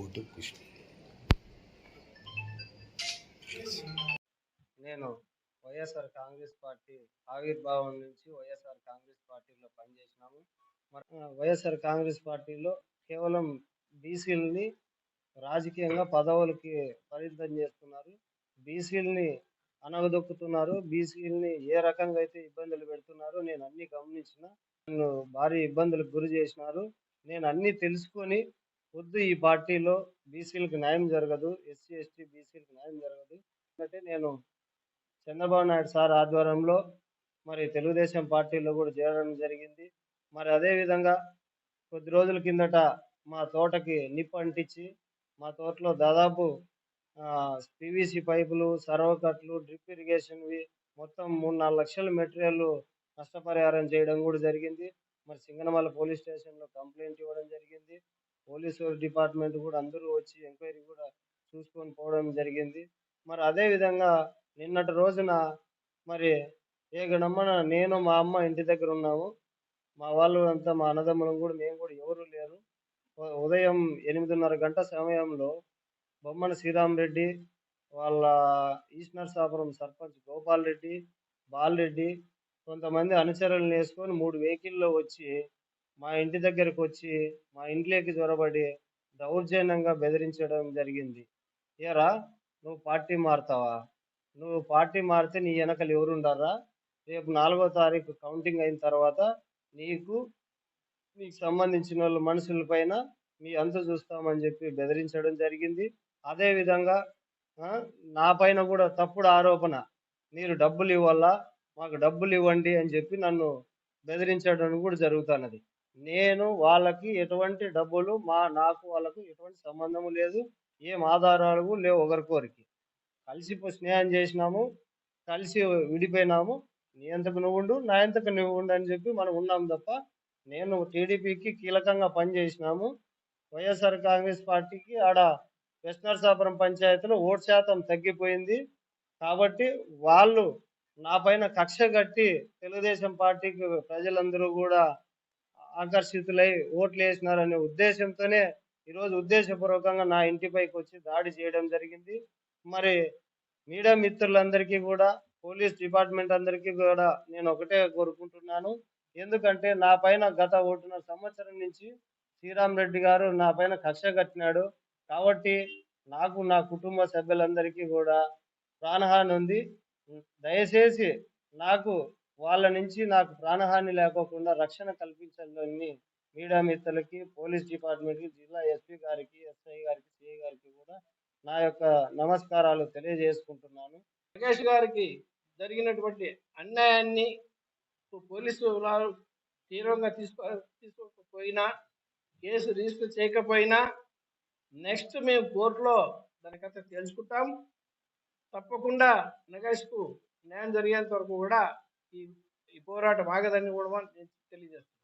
Photo Krishna నేను YSR Congress party ఆవిర్భావం నుంచి వైఎస్ఆర్ కాంగ్రెస్ పార్టీలో పనిచేసినాము. వైఎస్ఆర్ కాంగ్రెస్ పార్టీలో కేవలం బీసీలని రాజకీయంగా పదవులకి పరిమితం చేస్తున్నారు. బీసీలని అనగదొక్కుతున్నారు. బీసీలని ఏ రకంగా అయితే ఇబ్బందులు పెడుతున్నారో నేను అన్ని గమనించిన నన్ను భారీ ఇబ్బందులకు గురి చేసినారు. నేను అన్ని తెలుసుకొని వద్దు ఈ పార్టీలో బీసీలకు న్యాయం జరగదు ఎస్సీ ఎస్టీ బీసీలకు న్యాయం జరగదు. ఎందుకంటే నేను చంద్రబాబు నాయుడు సార్ ఆధ్వర్యంలో మరి తెలుగుదేశం పార్టీలో కూడా చేరడం జరిగింది. మరి అదే విధంగా కొద్ది రోజుల కిందట మా తోటకి నిప్పు అంటించి మా తోటలో దాదాపు పీవీసీ పైపులు సర్వ కట్లు డ్రిప్ ఇరిగేషన్వి మొత్తం మూడు నాలుగు లక్షల మెటీరియల్ నష్టపరిహారం చేయడం కూడా జరిగింది. మరి సింగనమల పోలీస్ స్టేషన్లో కంప్లైంట్ ఇవ్వడం జరిగింది. పోలీసు డిపార్ట్మెంట్ కూడా అందరూ వచ్చి ఎంక్వైరీ కూడా చూసుకొని పోవడం జరిగింది. మరి అదే విధంగా నిన్నటి రోజున మరి ఏ గణమ్మన నేను మా అమ్మ ఇంటి దగ్గర ఉన్నాము. మా వాళ్ళు అంతా మా అన్నదమ్ములం కూడా మేము కూడా ఎవరు లేరు. ఉదయం ఎనిమిదిన్నర గంట సమయంలో బొమ్మన శ్రీరామరెడ్డి వాళ్ళ ఈస్ట్ నరసాపురం సర్పంచ్ గోపాల్ రెడ్డి బాలరెడ్డి కొంతమంది అనుచరులను వేసుకొని మూడు వెహికల్లో వచ్చి మా ఇంటి దగ్గరకు వచ్చి మా ఇంట్లోకి జ్వరబడి దౌర్జన్యంగా బెదిరించడం జరిగింది. ఏరా నువ్వు పార్టీ మారుతావా? నువ్వు పార్టీ మారితే నీ వెనకలు ఎవరుండరా? రేపు నాలుగో తారీఖు కౌంటింగ్ అయిన తర్వాత నీకు నీకు సంబంధించిన వాళ్ళ మనుషుల పైన మీ అంత చూస్తామని చెప్పి బెదిరించడం జరిగింది. అదేవిధంగా నా పైన కూడా తప్పుడు ఆరోపణ. మీరు డబ్బులు ఇవ్వాలా? మాకు డబ్బులు ఇవ్వండి అని చెప్పి నన్ను బెదిరించడం కూడా జరుగుతున్నది. నేను వాళ్ళకి ఎటువంటి డబ్బులు మా నాకు వాళ్ళకు ఎటువంటి సంబంధం లేదు ఏం ఆధారాలు లేవు ఒకరికొరికి కలిసి స్నేహం చేసినాము కలిసి విడిపోయినాము. నీ ఎంతకు నువ్వు ఉండు నా ఎంతకు నువ్వు ఉండు అని చెప్పి మనం ఉన్నాం తప్ప నేను టీడీపీకి కీలకంగా పనిచేసినాము. వైఎస్ఆర్ కాంగ్రెస్ పార్టీకి ఆడ వెస్ట్ పంచాయతీలో ఓటు శాతం తగ్గిపోయింది. కాబట్టి వాళ్ళు నా పైన కక్ష కట్టి తెలుగుదేశం పార్టీకి ప్రజలందరూ కూడా ఆకర్షితులై ఓట్లు వేసినారనే ఉద్దేశంతోనే ఈరోజు ఉద్దేశపూర్వకంగా నా ఇంటిపైకి వచ్చి దాడి చేయడం జరిగింది. మరి మీడియా మిత్రులందరికీ కూడా పోలీస్ డిపార్ట్మెంట్ అందరికీ కూడా నేను ఒకటే కోరుకుంటున్నాను. ఎందుకంటే నా పైన గత ఓటున సంవత్సరం నుంచి శ్రీరామ్ రెడ్డి గారు నా పైన కక్ష కట్టినాడు. కాబట్టి నాకు నా కుటుంబ సభ్యులందరికీ కూడా ప్రాణహాని ఉంది. దయచేసి నాకు వాళ్ళ నుంచి నాకు ప్రాణహాని లేకోకుండా రక్షణ కల్పించాలని మీడియా మిత్రులకి పోలీస్ డిపార్ట్మెంట్కి జిల్లా ఎస్పీ గారికి ఎస్ఐ గారికి సిఐ గారికి కూడా నా యొక్క నమస్కారాలు తెలియజేసుకుంటున్నాను. నాగేష్ గారికి జరిగినటువంటి అన్యాయాన్ని పోలీసు తీవ్రంగా తీసుకో తీసుకోకపోయినా కేసు రిజిస్టర్ చేయకపోయినా నెక్స్ట్ మేము కోర్టులో దానికంతా తెలుసుకుంటాం. తప్పకుండా నగేష్కు న్యాయం జరిగేంత వరకు కూడా ఈ ఈ పోరాటం ఆగదని కూడా నేను తెలియజేస్తున్నాను